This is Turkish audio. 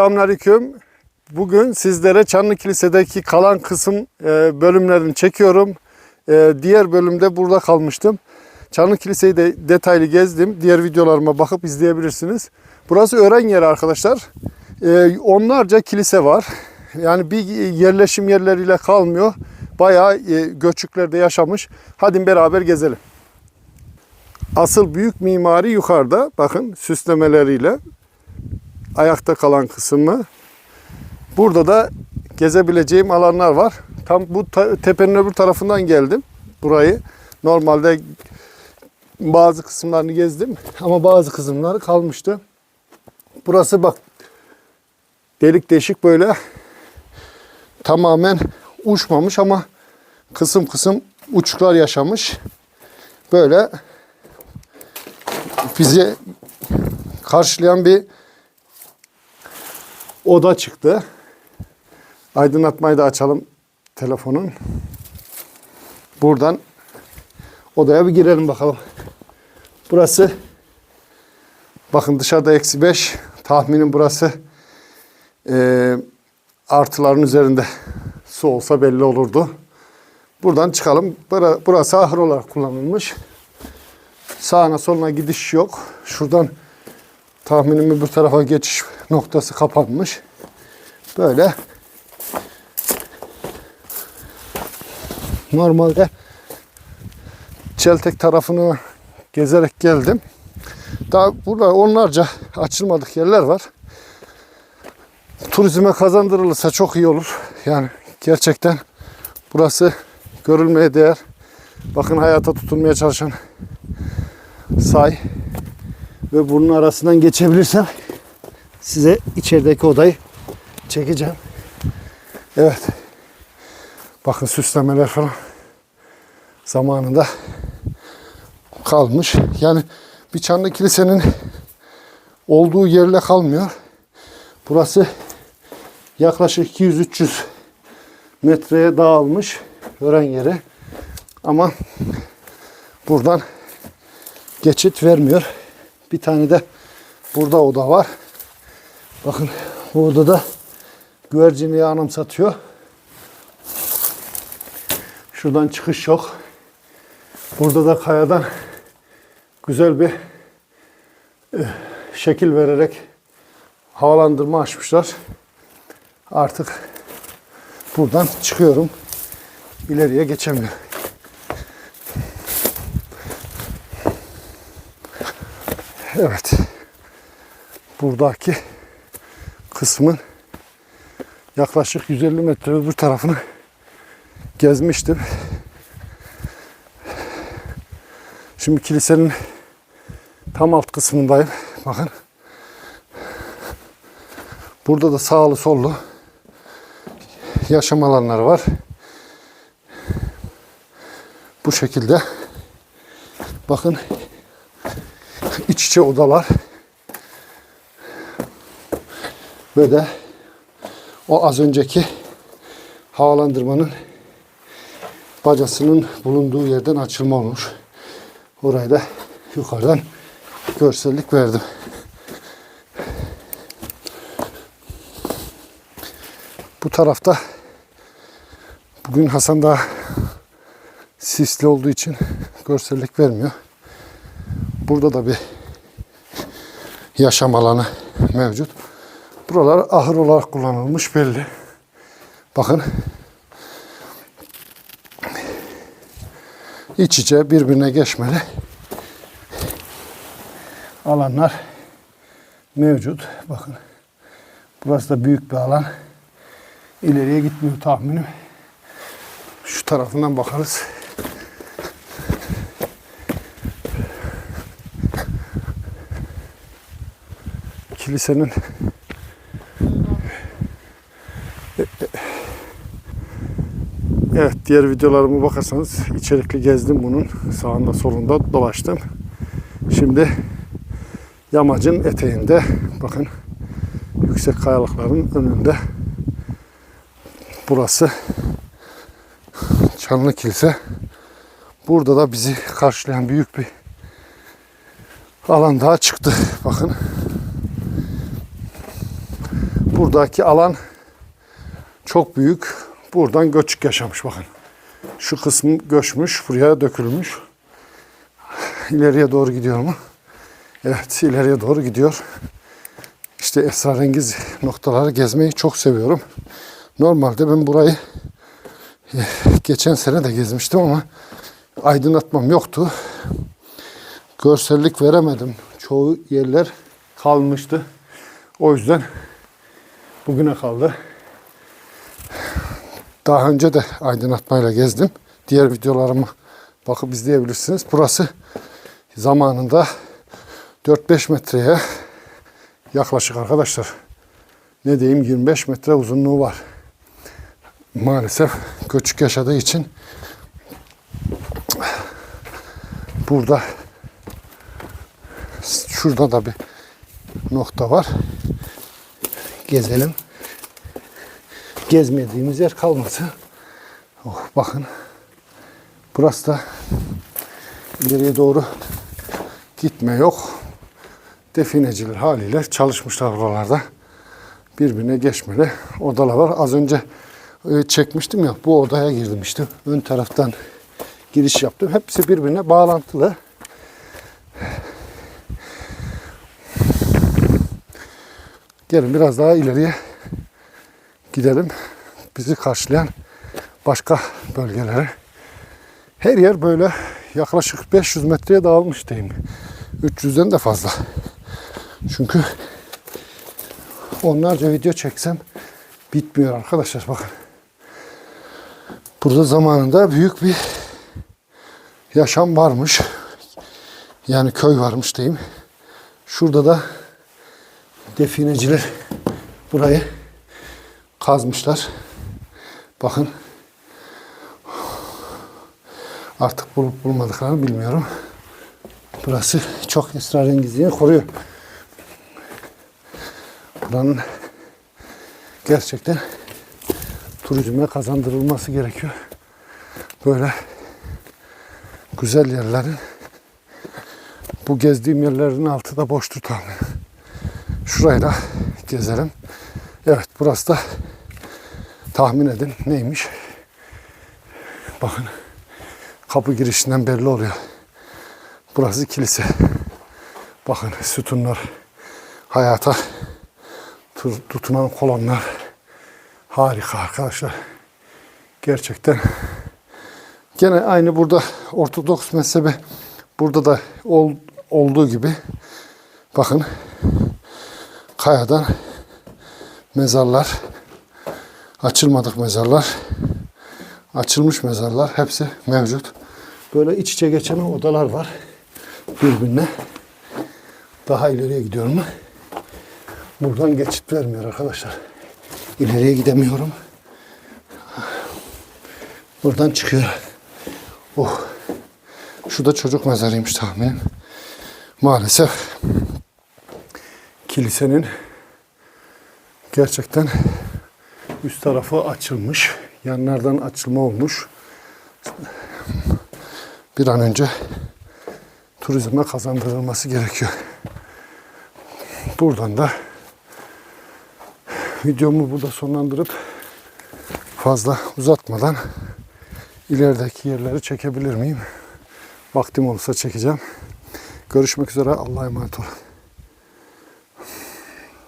Selamünaleyküm. Bugün sizlere Çanlı Kilise'deki kalan kısım e, bölümlerini çekiyorum. E, diğer bölümde burada kalmıştım. Çanlı Kilise'yi de detaylı gezdim. Diğer videolarıma bakıp izleyebilirsiniz. Burası öğren yeri arkadaşlar. E, onlarca kilise var. Yani bir yerleşim yerleriyle kalmıyor. Bayağı göçüklerde yaşamış. Hadi beraber gezelim. Asıl büyük mimari yukarıda. Bakın süslemeleriyle ayakta kalan kısmı. Burada da gezebileceğim alanlar var. Tam bu tepenin öbür tarafından geldim burayı. Normalde bazı kısımlarını gezdim ama bazı kısımları kalmıştı. Burası bak delik deşik böyle tamamen uçmamış ama kısım kısım uçuklar yaşamış. Böyle bizi karşılayan bir oda çıktı. Aydınlatmayı da açalım telefonun. Buradan odaya bir girelim bakalım. Burası bakın dışarıda eksi 5 tahminim burası eee, artıların üzerinde su olsa belli olurdu. Buradan çıkalım. Bura- Burası ahır olarak kullanılmış. Sağına soluna gidiş yok. Şuradan tahminim öbür tarafa geçiş noktası kapanmış. Böyle normalde Çeltek tarafını gezerek geldim. Daha burada onlarca açılmadık yerler var. Turizme kazandırılırsa çok iyi olur. Yani gerçekten burası görülmeye değer. Bakın hayata tutunmaya çalışan say ve bunun arasından geçebilirsem size içerideki odayı çekeceğim. Evet. Bakın süslemeler falan zamanında kalmış. Yani bir Çanlı Kilise'nin olduğu yerle kalmıyor. Burası yaklaşık 200-300 metreye dağılmış öğren yeri. Ama buradan geçit vermiyor. Bir tane de burada oda var. Bakın burada da güvercinliği anımsatıyor. Şuradan çıkış yok. Burada da kayadan güzel bir eh, şekil vererek havalandırma açmışlar. Artık buradan çıkıyorum. İleriye geçemiyorum. Evet. Buradaki kısmın yaklaşık 150 metre öbür tarafını gezmiştim. Şimdi kilisenin tam alt kısmındayım. Bakın. Burada da sağlı sollu yaşam alanları var. Bu şekilde. Bakın iç içe odalar. Ve de o az önceki havalandırmanın bacasının bulunduğu yerden açılma olmuş. Orayı da yukarıdan görsellik verdim. Bu tarafta bugün Hasan daha sisli olduğu için görsellik vermiyor. Burada da bir yaşam alanı mevcut. Buralar ahır olarak kullanılmış belli. Bakın. İç içe birbirine geçmeli alanlar mevcut. Bakın. Burası da büyük bir alan. İleriye gitmiyor tahminim. Şu tarafından bakarız. Kilisenin Evet diğer videolarıma bakarsanız içerikli gezdim bunun sağında solunda dolaştım. Şimdi yamacın eteğinde bakın yüksek kayalıkların önünde burası Çanlı Kilise. Burada da bizi karşılayan büyük bir alan daha çıktı. Bakın. Buradaki alan çok büyük. Buradan göçük yaşamış bakın. Şu kısmı göçmüş, buraya dökülmüş. İleriye doğru gidiyor mu? Evet, ileriye doğru gidiyor. İşte esrarengiz noktaları gezmeyi çok seviyorum. Normalde ben burayı eh, geçen sene de gezmiştim ama aydınlatmam yoktu. Görsellik veremedim. Çoğu yerler kalmıştı. O yüzden bugüne kaldı. Daha önce de aydınlatmayla gezdim. Diğer videolarımı bakıp izleyebilirsiniz. Burası zamanında 4-5 metreye yaklaşık arkadaşlar. Ne diyeyim 25 metre uzunluğu var. Maalesef göçük yaşadığı için burada şurada da bir nokta var. Gezelim. Gezmediğimiz yer kalmasın. Oh, bakın. Burası da ileriye doğru gitme yok. Defineciler haliyle çalışmışlar buralarda. Birbirine geçmeli odalar var. Az önce e, çekmiştim ya bu odaya girdim işte. Ön taraftan giriş yaptım. Hepsi birbirine bağlantılı. Gelin biraz daha ileriye gidelim. Bizi karşılayan başka bölgelere. Her yer böyle yaklaşık 500 metreye dağılmış diyeyim. 300'den de fazla. Çünkü onlarca video çeksem bitmiyor arkadaşlar bakın. Burada zamanında büyük bir yaşam varmış. Yani köy varmış diyeyim. Şurada da defineciler burayı kazmışlar. Bakın. Artık bulup bulmadıklarını bilmiyorum. Burası çok esrarengizliğini koruyor. Buranın gerçekten turizme kazandırılması gerekiyor. Böyle güzel yerlerin bu gezdiğim yerlerin altı da boş tahmin. Şurayı da gezelim. Evet burası da tahmin edin neymiş. Bakın kapı girişinden belli oluyor. Burası kilise. Bakın sütunlar hayata tu- tutunan kolonlar harika arkadaşlar. Gerçekten gene aynı burada Ortodoks mezhebi burada da ol- olduğu gibi bakın kayadan mezarlar açılmadık mezarlar açılmış mezarlar hepsi mevcut. Böyle iç içe geçen odalar var birbirine. Daha ileriye gidiyorum. Buradan geçit vermiyor arkadaşlar. İleriye gidemiyorum. Buradan çıkıyor. Oh. Şu da çocuk mezarıymış tahminim. Maalesef kilisenin gerçekten üst tarafı açılmış. Yanlardan açılma olmuş. Bir an önce turizme kazandırılması gerekiyor. Buradan da videomu burada sonlandırıp fazla uzatmadan ilerideki yerleri çekebilir miyim? Vaktim olursa çekeceğim. Görüşmek üzere. Allah'a emanet olun.